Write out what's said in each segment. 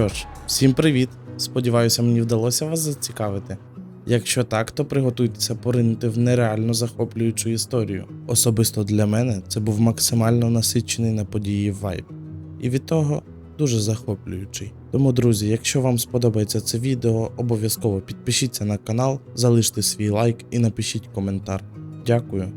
Що ж, всім привіт! Сподіваюся, мені вдалося вас зацікавити. Якщо так, то приготуйтеся поринути в нереально захоплюючу історію. Особисто для мене це був максимально насичений на події вайб. І від того дуже захоплюючий. Тому, друзі, якщо вам сподобається це відео, обов'язково підпишіться на канал, залиште свій лайк і напишіть коментар. Дякую.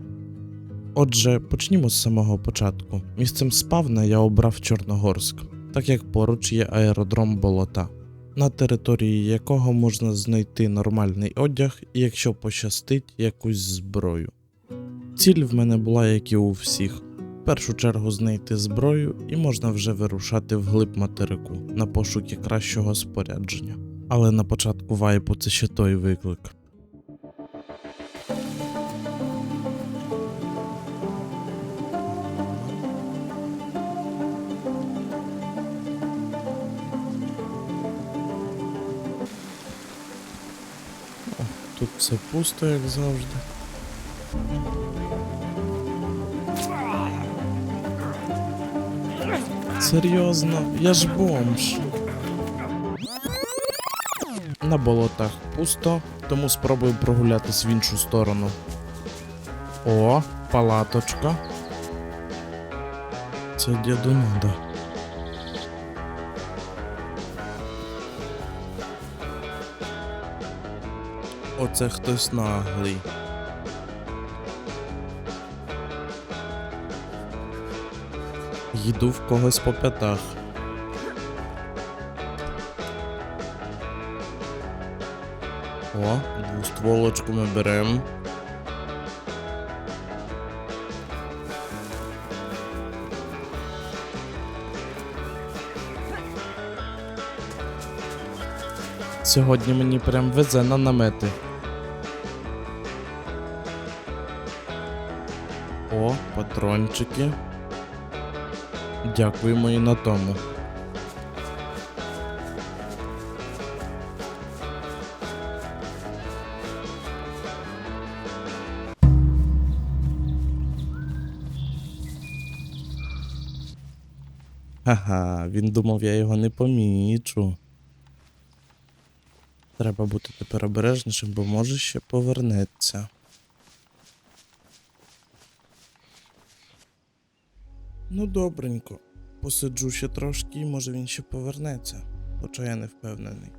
Отже, почнімо з самого початку. Місцем спавна я обрав Чорногорськ, так як поруч є аеродром болота, на території якого можна знайти нормальний одяг і, якщо пощастить, якусь зброю. Ціль в мене була, як і у всіх. В першу чергу знайти зброю і можна вже вирушати вглиб материку на пошуки кращого спорядження. Але на початку вайпу це ще той виклик. Тут все пусто, як завжди. Серйозно, я ж бомж. На болотах пусто, тому спробую прогулятись в іншу сторону. О, палаточка. Це діду надо. Оце хтось наглий. Їду в когось по п'ятах. О, двустволочку ми беремо. Сьогодні мені прям везе на намети. Патрончики. Дякуємо і на тому. Ха-ха, він думав, я його не помічу. Треба бути тепер обережнішим, бо може ще повернеться. Ну, добренько. Посиджу ще трошки, і може він ще повернеться, хоча я не впевнений.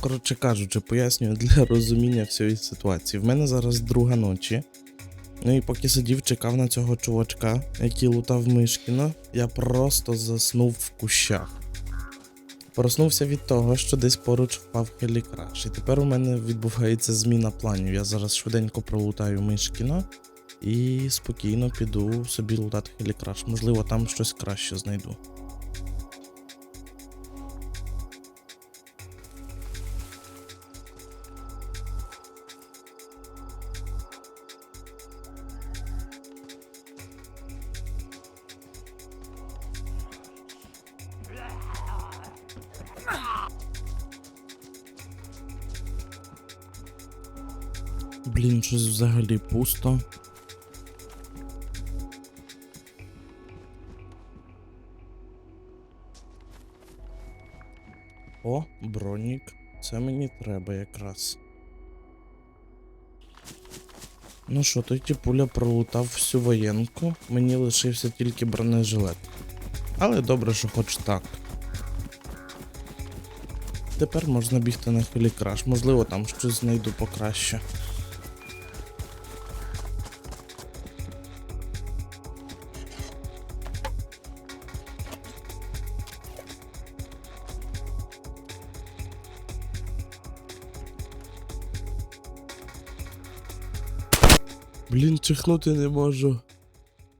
Коротше кажучи, пояснюю для розуміння всієї ситуації. В мене зараз друга ночі. Ну і поки сидів, чекав на цього чувачка, який лутав Мишкіна, я просто заснув в кущах. Проснувся від того, що десь поруч впав хелікраш. І тепер у мене відбувається зміна планів. Я зараз швиденько пролутаю Мишкіна і спокійно піду собі лутати хелікраш. Можливо, там щось краще знайду. Щось взагалі пусто. О, бронік. Це мені треба якраз. Ну що, той тіпуля пролутав всю воєнку, мені лишився тільки бронежилет. Але добре, що хоч так. Тепер можна бігти на хелікраш, можливо там щось знайду покраще. Чихнути не можу.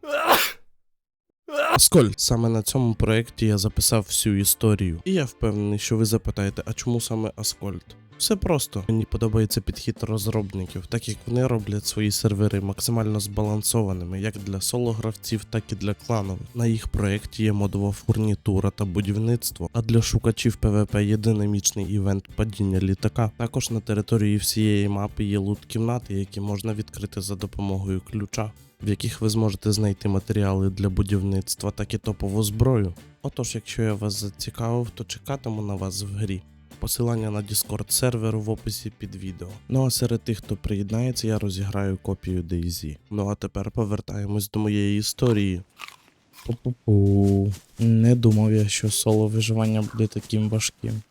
Сколь, саме на цьому проєкті я записав всю історію. І я впевнений, що ви запитаєте, а чому саме Аскольд? Все просто. Мені подобається підхід розробників, так як вони роблять свої сервери максимально збалансованими, як для соло-гравців, так і для кланових. На їх проєкті є модова фурнітура та будівництво, а для шукачів ПВП є динамічний івент падіння літака. Також на території всієї мапи є лут-кімнати, які можна відкрити за допомогою ключа. в яких ви зможете знайти матеріали для будівництва, так і топову зброю. Отож, якщо я вас зацікавив, то чекатиму на вас в грі. Посилання на Discord сервер в описі під відео. Ну а серед тих, хто приєднається, я розіграю копію DayZ. Ну а тепер повертаємось до моєї історії. Пу-пу-пу. Не думав я, що соло виживання буде таким важким.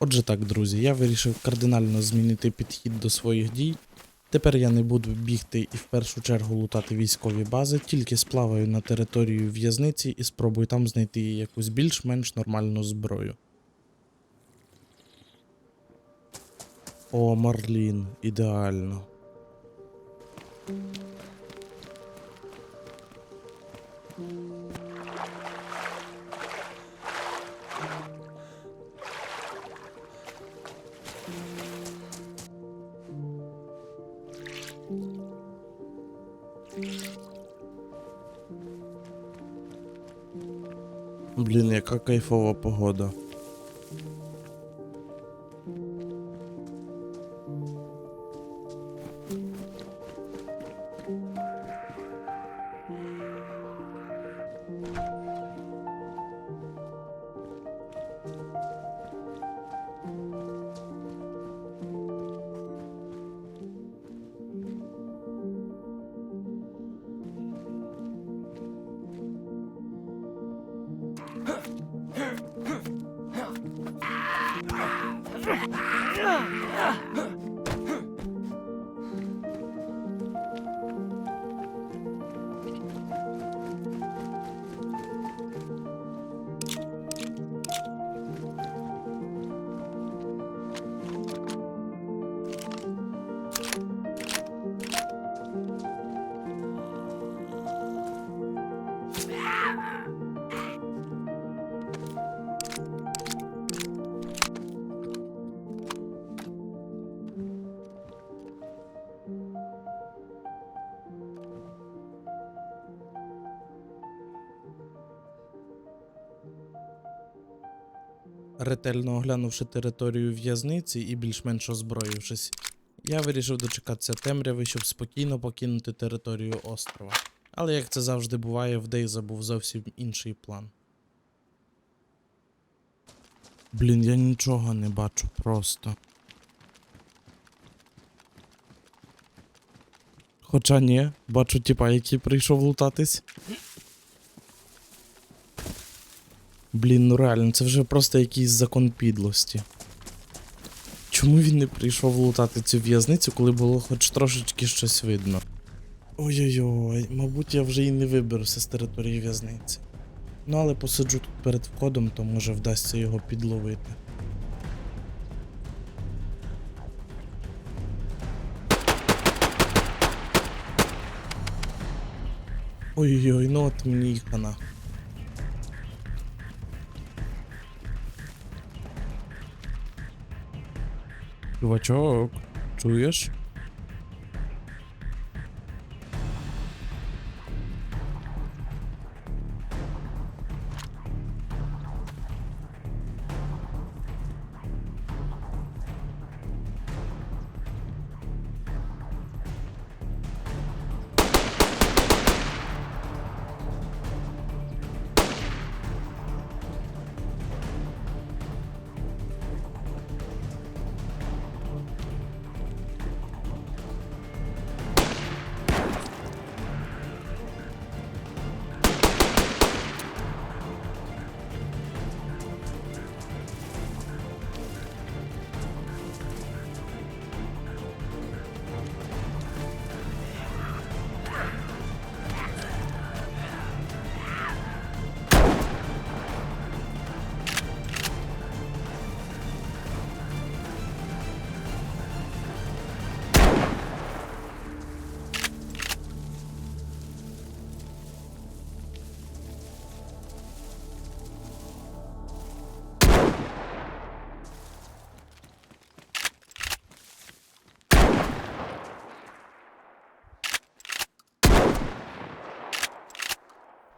Отже так, друзі, я вирішив кардинально змінити підхід до своїх дій. Тепер я не буду бігти і в першу чергу лутати військові бази, тільки сплаваю на територію в'язниці і спробую там знайти якусь більш-менш нормальну зброю. О, Марлін, ідеально. Блін, яка кайфова погода. Ретельно оглянувши територію в'язниці і більш-менш озброївшись, я вирішив дочекатися темряви, щоб спокійно покинути територію острова. Але як це завжди буває, в Дейза був зовсім інший план. Блін, я нічого не бачу просто. Хоча ні, бачу типа, який прийшов лутатись. Блін, ну реально, це вже просто якийсь закон підлості. Чому він не прийшов лутати цю в'язницю, коли було хоч трошечки щось видно? Ой-ой-ой, мабуть, я вже і не виберуся з території в'язниці. Ну, але посиджу тут перед входом, то може вдасться його підловити. Ой-ой-ой, ну от мені і Chyba ciok. Czujesz?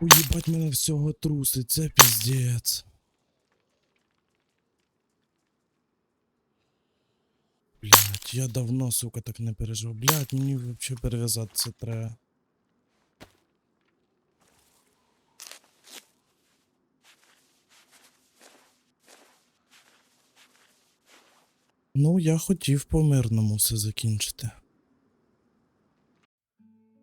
Уїбать мене всього трусить, це піздец. Блять, я давно, сука, так не пережив. Блять, мені взагалі перев'язатися треба. Ну, я хотів по мирному все закінчити.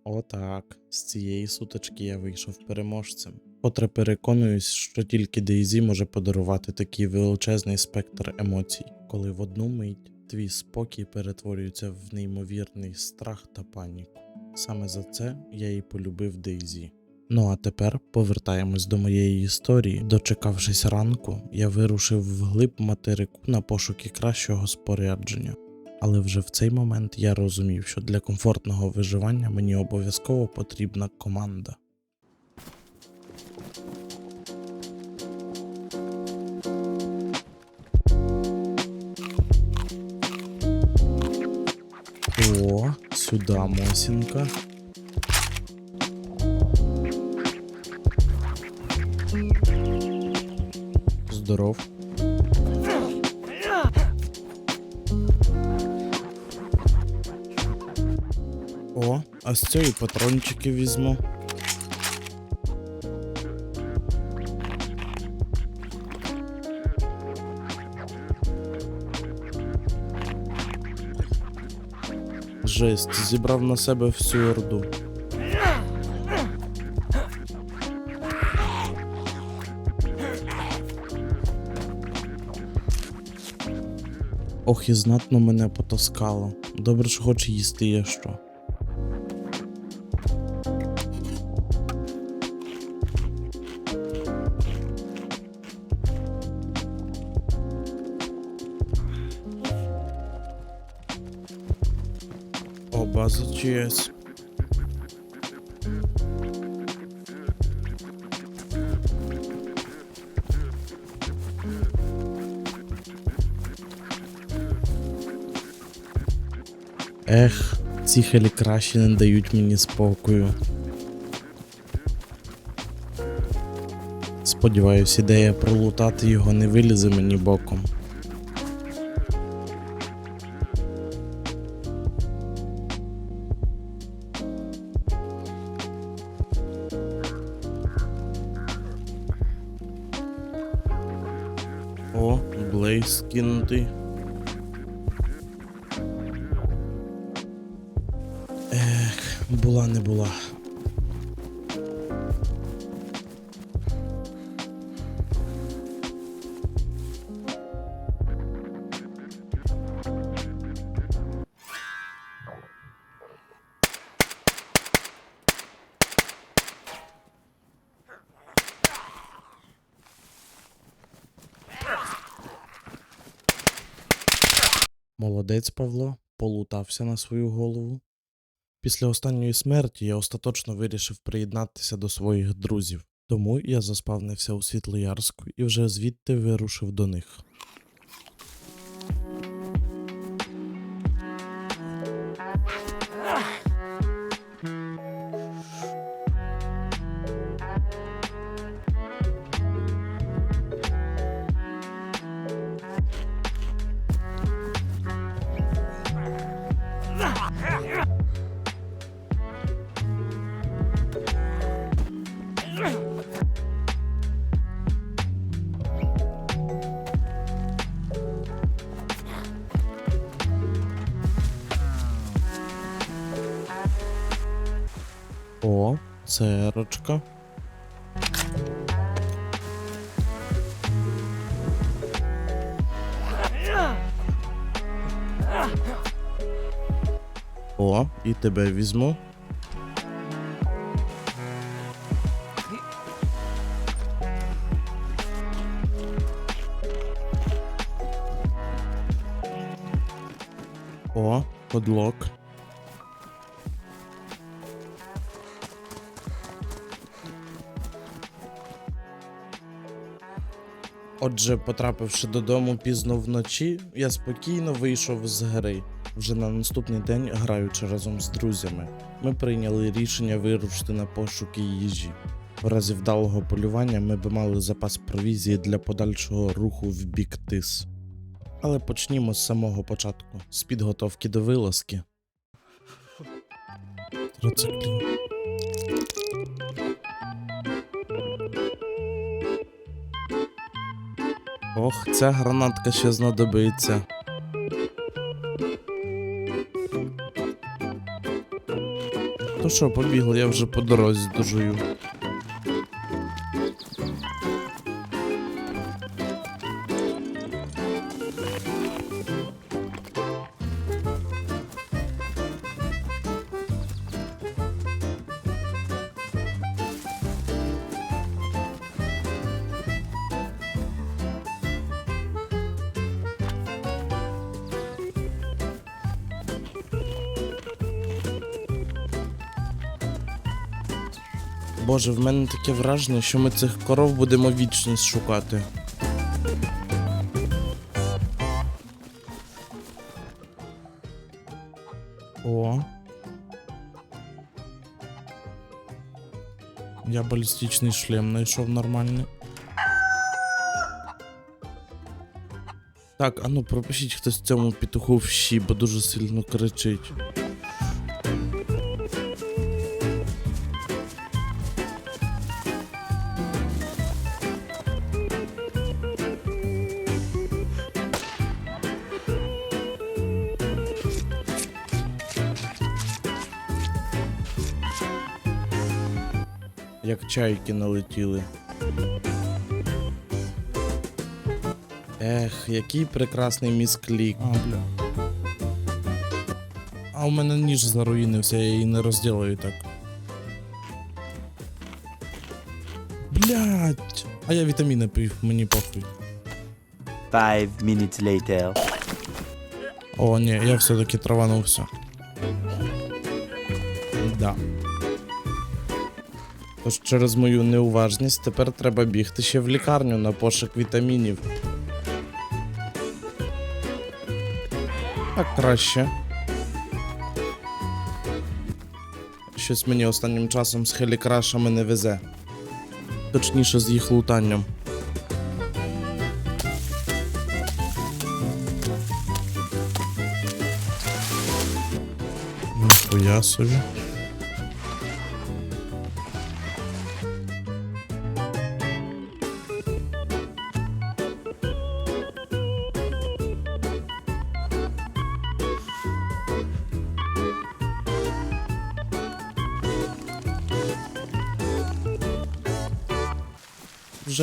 Отак, з цієї сутички я вийшов переможцем. Котре переконуюсь, що тільки Дейзі може подарувати такий величезний спектр емоцій, коли в одну мить твій спокій перетворюється в неймовірний страх та паніку. Саме за це я і полюбив Дейзі. Ну а тепер повертаємось до моєї історії. Дочекавшись ранку, я вирушив вглиб материку на пошуки кращого спорядження. Але вже в цей момент я розумів, що для комфортного виживання мені обов'язково потрібна команда. О, сюди Мосінка. А з цієї патрончики візьму. Жесть, зібрав на себе всю орду. Ох, і знатно мене потаскало. Добре, що хоч їсти є що. О, база. Ех, ці хелікраші не дають мені спокою. Сподіваюсь, ідея пролутати його не вилізе мені боком. О, Блейз кинутий. Ех, була не була. Молодець Павло, полутався на свою голову. Після останньої смерті я остаточно вирішив приєднатися до своїх друзів, тому я заспавнився у Світлоярську і вже звідти вирушив до них. Церочка. О, і тебе візьму. О, подлок. Отже, потрапивши додому пізно вночі, я спокійно вийшов з гри. Вже на наступний день, граючи разом з друзями, ми прийняли рішення вирушити на пошуки їжі. В разі вдалого полювання ми би мали запас провізії для подальшого руху в бік тис. Але почнімо з самого початку, з підготовки до вилазки. Троциклін. Ох, ця гранатка ще знадобиться. То що, побігли, я вже по дорозі дожую. Боже, в мене таке враження, що ми цих коров будемо вічність шукати. О. Я балістичний шлем знайшов нормальний. Так, а ну пропишіть хтось цьому петуху в щі, бо дуже сильно кричить. Чайки налетіли. Ех, який прекрасний місклік. А, бля. А у мене ніж заруїнився, я її не розділаю так. Блять! А я вітаміни пив, мені похуй. Five minutes later. О, ні, я все-таки траванувся. Да. Тож через мою неуважність тепер треба бігти ще в лікарню на пошук вітамінів. Так краще. Щось мені останнім часом з хелікрашами не везе. Точніше, з їх лутанням. Ніхуя собі.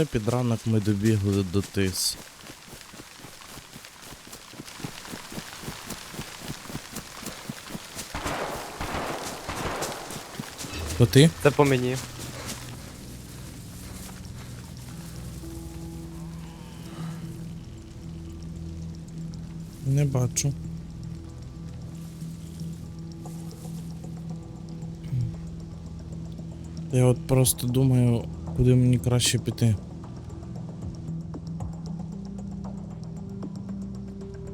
Вже під ранок ми добігли до тис. То ти? Це по мені. Не бачу. Я от просто думаю, куди мені краще піти.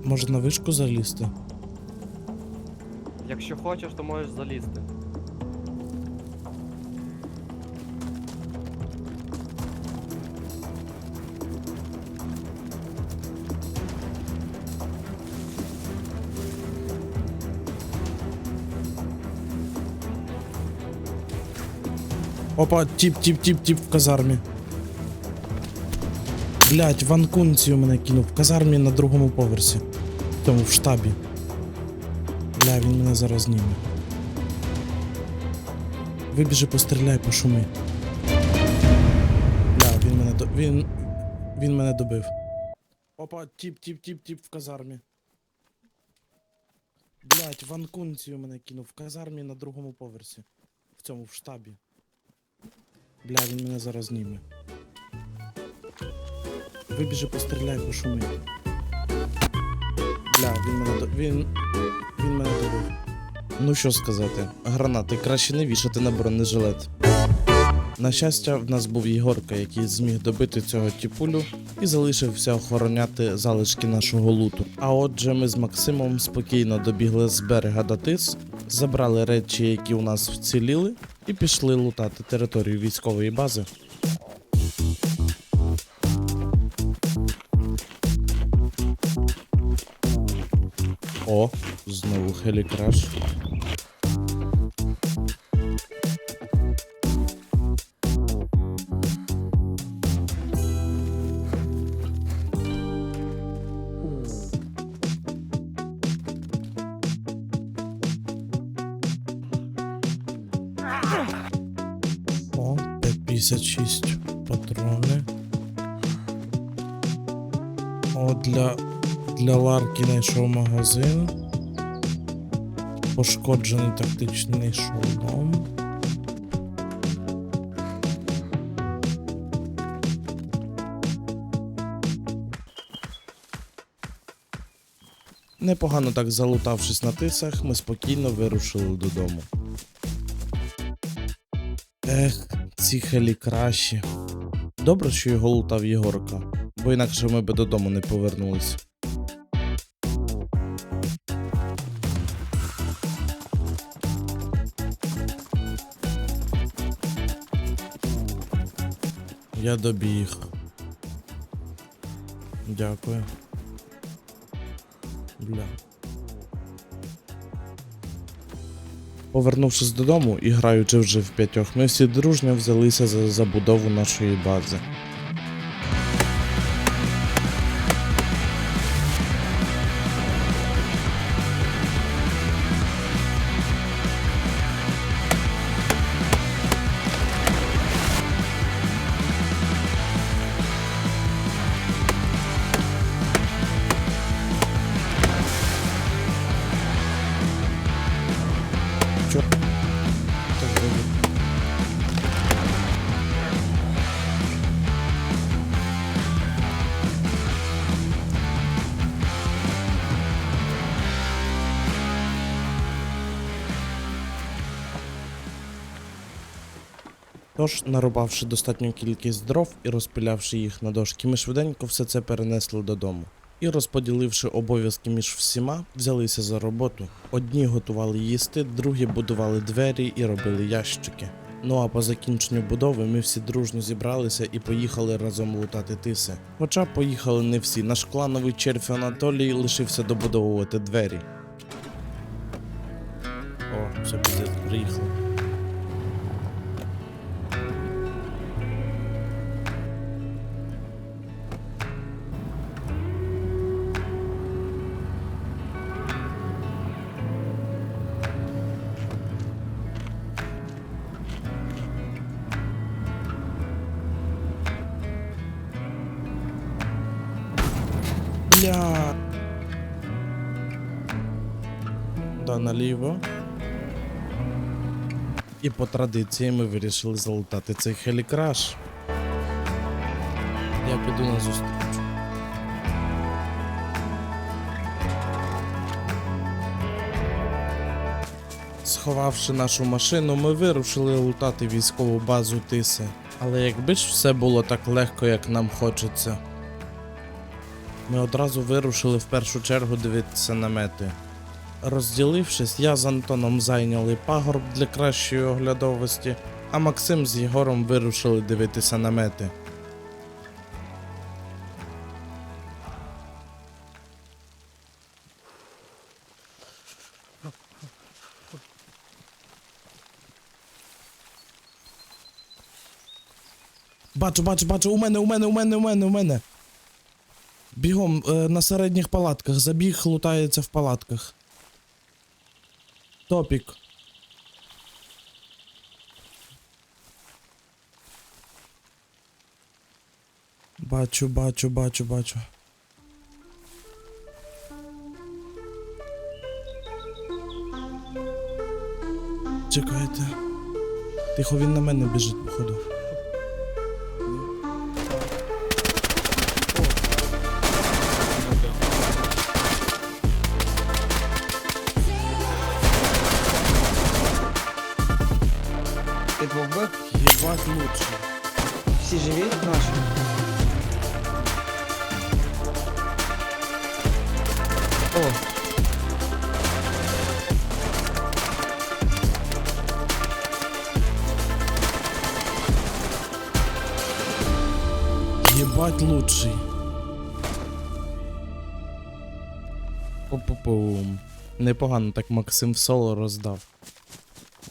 Може на вишку залізти? Якщо хочеш, то можеш залізти. Опа, тіп, тіп, тіп, тіп в казармі. Блять, ванкунцію мене кинув в казармі на другому поверсі. В Тому в штабі. Бля, він мене зараз зніме. Вибіжи, постріляй, пошуми. Бля, він мене до. Він. Він мене добив. Опа, тіп, тіп, тіп, тіп в казармі. Блять, ванкунцію мене кинув в казармі на другому поверсі. В цьому в штабі. Бля, він мене зараз зніме. Вибіжи, постріляй, пошуми. Бля, він мене до... Він. Він мене добив. Ну що сказати, гранати краще не вішати на бронежилет. На щастя, в нас був Єгорка, який зміг добити цього тіпулю і залишився охороняти залишки нашого луту. А отже, ми з Максимом спокійно добігли з берега до Тис, забрали речі, які у нас вціліли, і пішли лутати територію військової бази. О, знову хелікраш. 56 патрони. О, для, для Ларки знайшов магазин. Пошкоджений тактичний шолом. Непогано так залутавшись на тисах, ми спокійно вирушили додому. Ех, ці хелі кращі. Добре, що його лутав Єгорка, бо інакше ми би додому не повернулись. Я добіг. Дякую. Бля. Повернувшись додому і граючи вже в п'ятьох, ми всі дружньо взялися за забудову нашої бази. Тож, нарубавши достатню кількість дров і розпилявши їх на дошки, ми швиденько все це перенесли додому. І розподіливши обов'язки між всіма, взялися за роботу. Одні готували їсти, другі будували двері і робили ящики. Ну а по закінченню будови ми всі дружно зібралися і поїхали разом лутати тиси. Хоча поїхали не всі. Наш клановий червь Анатолій лишився добудовувати двері. О, все приїхали. По традиції ми вирішили залутати цей хелікраш. Я піду на зустріч. Сховавши нашу машину, ми вирушили лутати військову базу Тиси. Але якби ж все було так легко, як нам хочеться. Ми одразу вирушили в першу чергу дивитися намети. Розділившись, я з Антоном зайняли пагорб для кращої оглядовості, а Максим з Єгором вирушили дивитися намети. Бачу, бачу, бачу, у мене, у мене, у мене, у мене, у мене. Бігом е, на середніх палатках. Забіг лутається в палатках. Топік. Бачу, бачу, бачу, бачу. Чекайте. Тихо, він на мене біжить, походу. Непогано так Максим в соло роздав.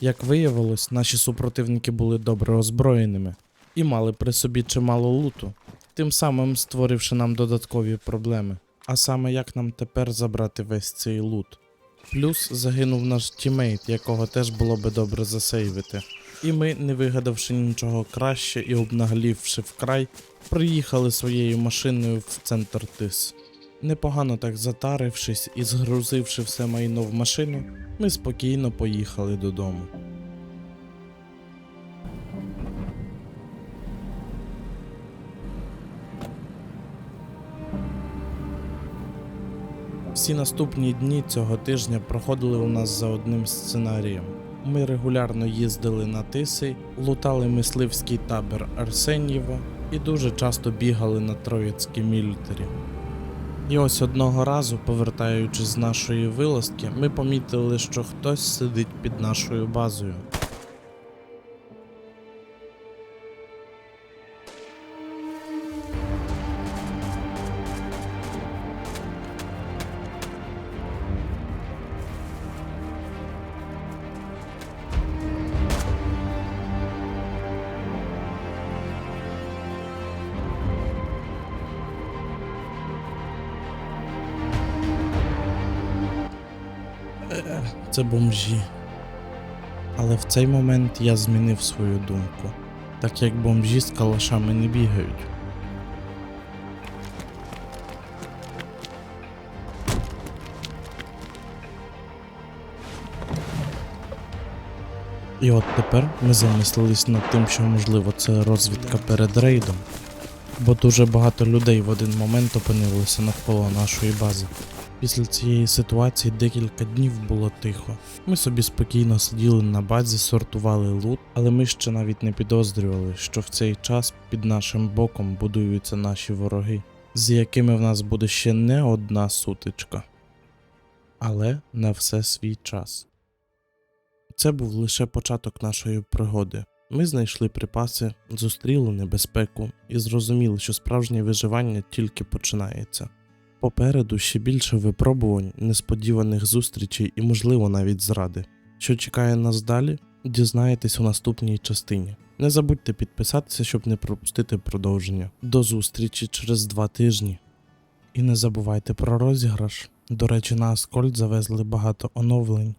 Як виявилось, наші супротивники були добре озброєними і мали при собі чимало луту, тим самим створивши нам додаткові проблеми. А саме як нам тепер забрати весь цей лут. Плюс загинув наш тімейт, якого теж було би добре засейвити. І ми, не вигадавши нічого краще і обнаглівши вкрай, приїхали своєю машиною в центр тис. Непогано так затарившись і згрузивши все майно в машину, ми спокійно поїхали додому. Всі наступні дні цього тижня проходили у нас за одним сценарієм. Ми регулярно їздили на тиси, лутали мисливський табір Арсенєво і дуже часто бігали на Троїцькій мілітарі. І ось одного разу, повертаючись з нашої вилазки, ми помітили, що хтось сидить під нашою базою. Це бомжі. Але в цей момент я змінив свою думку, так як бомжі з калашами не бігають. І от тепер ми замислились над тим, що можливо це розвідка перед рейдом, бо дуже багато людей в один момент опинилося навколо нашої бази. Після цієї ситуації декілька днів було тихо. Ми собі спокійно сиділи на базі, сортували лут, але ми ще навіть не підозрювали, що в цей час під нашим боком будуються наші вороги, з якими в нас буде ще не одна сутичка. Але на все свій час. Це був лише початок нашої пригоди. Ми знайшли припаси, зустріли небезпеку і зрозуміли, що справжнє виживання тільки починається. Попереду ще більше випробувань, несподіваних зустрічей і, можливо, навіть зради. Що чекає нас далі, дізнаєтесь у наступній частині. Не забудьте підписатися, щоб не пропустити продовження. До зустрічі через два тижні. І не забувайте про розіграш. До речі, на Аскольд завезли багато оновлень.